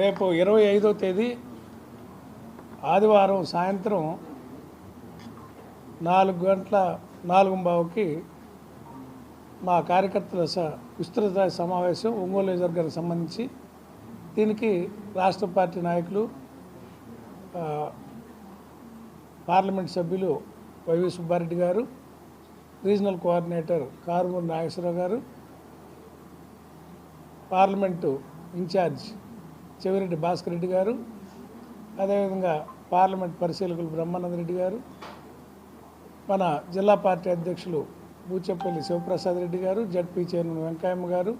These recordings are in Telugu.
రేపు ఇరవై ఐదో తేదీ ఆదివారం సాయంత్రం నాలుగు గంటల నాలుగు బావుకి మా కార్యకర్తల స విస్తృత సమావేశం ఒంగోలు నియోజకవర్గానికి సంబంధించి. దీనికి రాష్ట్ర పార్టీ నాయకులు పార్లమెంట్ సభ్యులు వైవి సుబ్బారెడ్డి గారు regional coordinator Karumuri Nageswara Rao parliament in-charge Chevireddy Bhaskar Reddy గారు అదేవిధంగా పార్లమెంట్ పరిశీలకులు బ్రహ్మానంద రెడ్డి గారు మన జిల్లా పార్టీ అధ్యక్షులు బూచెప్పల్లి శివప్రసాద్ రెడ్డి గారు జడ్పీ చైర్మన్ వెంకయ్యమ్మ గారు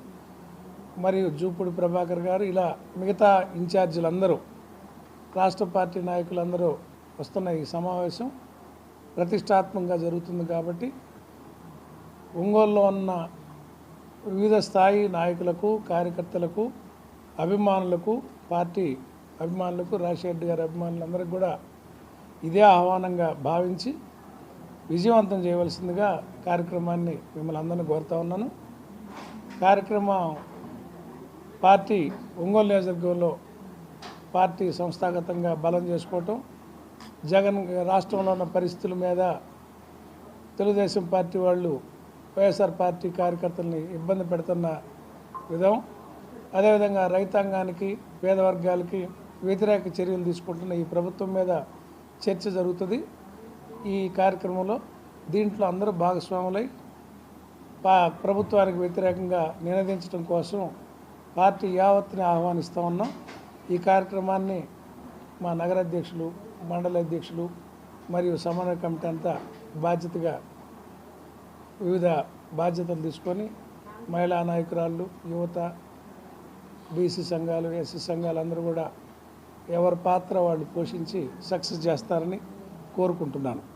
మరియు జూపుడు ప్రభాకర్ గారు ఇలా మిగతా ఇన్ఛార్జీలందరూ రాష్ట్ర పార్టీ నాయకులందరూ వస్తున్న ఈ సమావేశం ప్రతిష్టాత్మకంగా జరుగుతుంది కాబట్టి ఒంగోలులో ఉన్న వివిధ స్థాయి నాయకులకు కార్యకర్తలకు అభిమానులకు పార్టీ అభిమానులకు రాజశేఖర్ గారి అభిమానులందరికీ కూడా ఇదే ఆహ్వానంగా భావించి విజయవంతం చేయవలసిందిగా కార్యక్రమాన్ని మిమ్మల్ని అందరినీ కోరుతా ఉన్నాను. కార్యక్రమం పార్టీ ఒంగోలు నియోజకవర్గంలో పార్టీ సంస్థాగతంగా బలం చేసుకోవటం జగన్ రాష్ట్రంలో ఉన్న పరిస్థితుల మీద తెలుగుదేశం పార్టీ వాళ్ళు వైఎస్ఆర్ పార్టీ కార్యకర్తల్ని ఇబ్బంది పెడుతున్న విధం అదేవిధంగా రైతాంగానికి పేద వర్గాలకి వ్యతిరేక చర్యలు తీసుకుంటున్న ఈ ప్రభుత్వం మీద చర్చ జరుగుతుంది. ఈ కార్యక్రమంలో దీంట్లో అందరూ భాగస్వాములై పా ప్రభుత్వానికి వ్యతిరేకంగా నినదించడం కోసం పార్టీ యావత్తుని ఆహ్వానిస్తూ ఉన్నాం. ఈ కార్యక్రమాన్ని మా నగర అధ్యక్షులు మండల అధ్యక్షులు మరియు సమన్వయ కమిటీ అంతా బాధ్యతగా వివిధ బాధ్యతలు తీసుకొని మహిళా నాయకురాళ్ళు యువత బీసీ సంఘాలు ఎస్సీ సంఘాలు అందరూ కూడా ఎవరి పాత్ర వాళ్ళు పోషించి సక్సెస్ చేస్తారని కోరుకుంటున్నాను.